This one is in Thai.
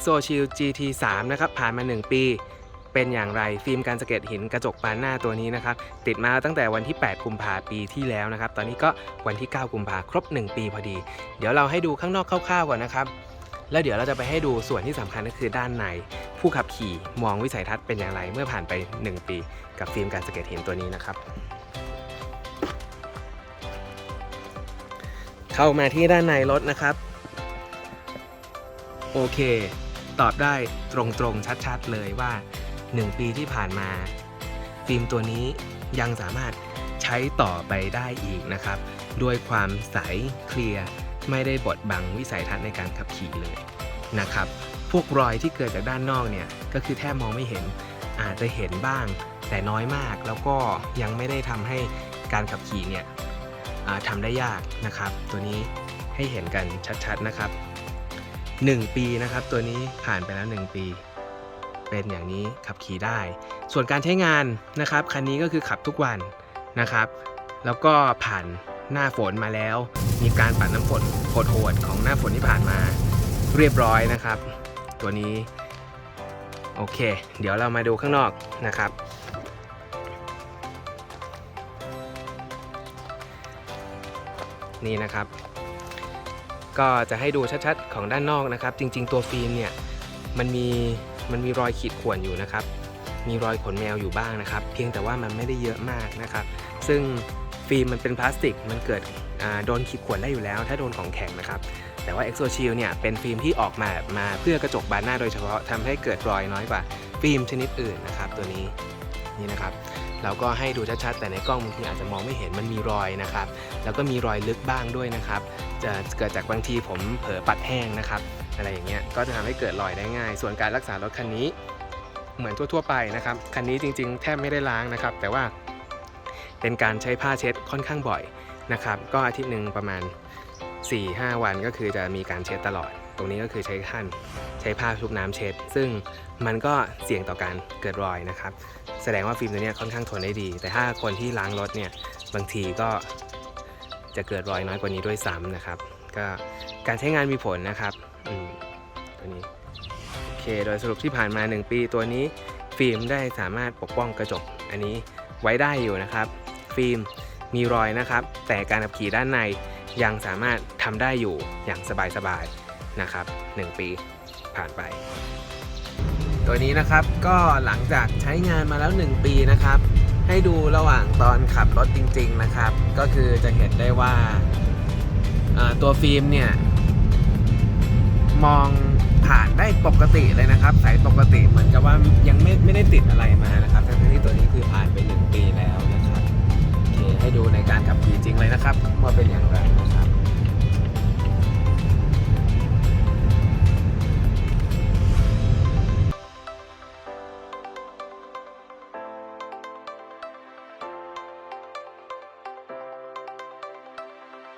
EXO Shield GT 3 นะครับผ่านมา 1 ปี เป็นอย่างไรฟิล์มการสเก็ดหินกระจกบานหน้าตัวนี้นะครับติดมาตั้งแต่วันที่ 8 กุมภาปีที่แล้วนะครับตอนนี้ก็วันที่ 9 กุมภาครบ 1 ปีพอดี เดี๋ยวเราให้ดูข้างนอกคร่าวๆก่อนนะครับแล้วเดี๋ยวเราจะไปให้ดูส่วนที่สำคัญก็คือด้านใน ผู้ขับขี่มองวิสัยทัศน์เป็นอย่างไรเมื่อผ่านไป 1 ปี กับฟิล์มการสเก็ดหินตัวนี้นะครับ เข้ามาที่ด้านในรถนะครับ โอเค ตอบได้ตรงๆชัดๆเลยว่า 1 ปีที่ผ่านมา ฟิล์มตัวนี้ยังสามารถใช้ต่อไปได้อีกนะครับ ด้วยความใสเคลียร์ไม่ได้บดบังวิสัยทัศน์ในการขับขี่เลยนะครับ พวกรอยที่เกิดจากด้านนอกเนี่ยก็คือแทบมองไม่เห็นอาจจะเห็นบ้างแต่น้อยมากแล้วก็ยังไม่ได้ทำให้การขับขี่เนี่ยทำได้ยากนะครับ ตัวนี้ให้เห็นกันชัดๆนะครับ 1 ปีนะครับ ตัวนี้ผ่านไปแล้ว 1 ปี เป็นอย่างนี้ขับขี่ได้ ส่วนการใช้งานนะครับคันนี้ก็คือขับทุกวันนะครับ แล้วก็ผ่านหน้าฝนมาแล้ว มีการปัดน้ำฝนโหดๆของหน้าฝนที่ผ่านมาเรียบร้อยนะครับ ตัวนี้โอเค เดี๋ยวเรามาดูข้างนอกนะครับ นี่นะครับ ก็จะให้ดูชัดๆ ของด้านนอกนะครับ จริง ๆ ตัวฟิล์มเนี่ยมันมีมันมีรอยขีดข่วนอยู่นะครับ มีรอยขนแมวอยู่บ้างนะครับ เพียงแต่ว่ามันไม่ได้เยอะมากนะครับ ซึ่งฟิล์มมันเป็นพลาสติกมันเกิดโดนขีดข่วนได้อยู่แล้ว ถ้าโดนของแข็งนะครับ แต่ว่า Exo Shield เนี่ยเป็นฟิล์มที่ออกมามาเพื่อกระจกบานหน้าโดยเฉพาะทำให้เกิดรอยน้อยกว่าฟิล์มชนิดอื่นนะครับตัวนี้ นี่นะครับเราก็ให้ดูชัดๆแต่ในกล้องบางทีอาจจะมองไม่เห็นมันมีรอยนะครับ แล้วก็มีรอยลึกบ้างด้วยนะครับจะเกิดจากบางทีผมเผลอปัดแห้งนะครับอะไรอย่างเงี้ยก็จะทำให้เกิดรอยได้ง่าย ส่วนการรักษารถคันนี้เหมือนทั่วๆไปนะครับคันนี้จริง ๆ แทบไม่ได้ล้างนะครับ แต่ว่าเป็นการใช้ผ้าเช็ดค่อนข้างบ่อยนะครับ ก็อาทิตย์หนึ่งประมาณ 4-5 วันก็คือจะมีการเช็ดตลอด ตรงนี้ก็คือใช้ขั้นใช้ผ้าชุบน้ำเช็ด ซึ่งมันก็เสี่ยงต่อการเกิดรอยนะครับ แสดงว่าฟิล์มตัวนี้ค่อนข้างทนได้ดี แต่ถ้าคนที่ล้างรถเนี่ยบางทีก็จะเกิดรอยน้อยกว่านี้ด้วยซ้ำนะครับ ก็การใช้งานมีผลนะครับอืมตัวนี้โอเคโดยสรุปที่ผ่านมา 1 ปีตัวนี้ฟิล์มได้สามารถปกป้องกระจกอันนี้ไว้ได้อยู่นะครับ ฟิล์มมีรอยนะครับ แต่การขับขี่ด้านในยังสามารถทำได้อยู่อย่างสบายๆ นะครับ 1 ปีผ่านไป ตัวนี้นะครับก็หลังจากใช้งานมาแล้ว 1 ปีนะครับ ให้ดูระหว่างตอนขับรถจริง ๆนะครับ ก็คือจะเห็นได้ว่าตัวฟิล์มเนี่ย มองผ่านได้ปกติเลยนะครับใสปกติเหมือนกับว่ายังไม่ไม่ได้ติดอะไรมานะครับทั้งที่ตัวนี้คือผ่านไป 1 ปีแล้วนะครับโอเคให้ดูในการขับขี่จริงเลยนะครับว่าเป็นอย่างไร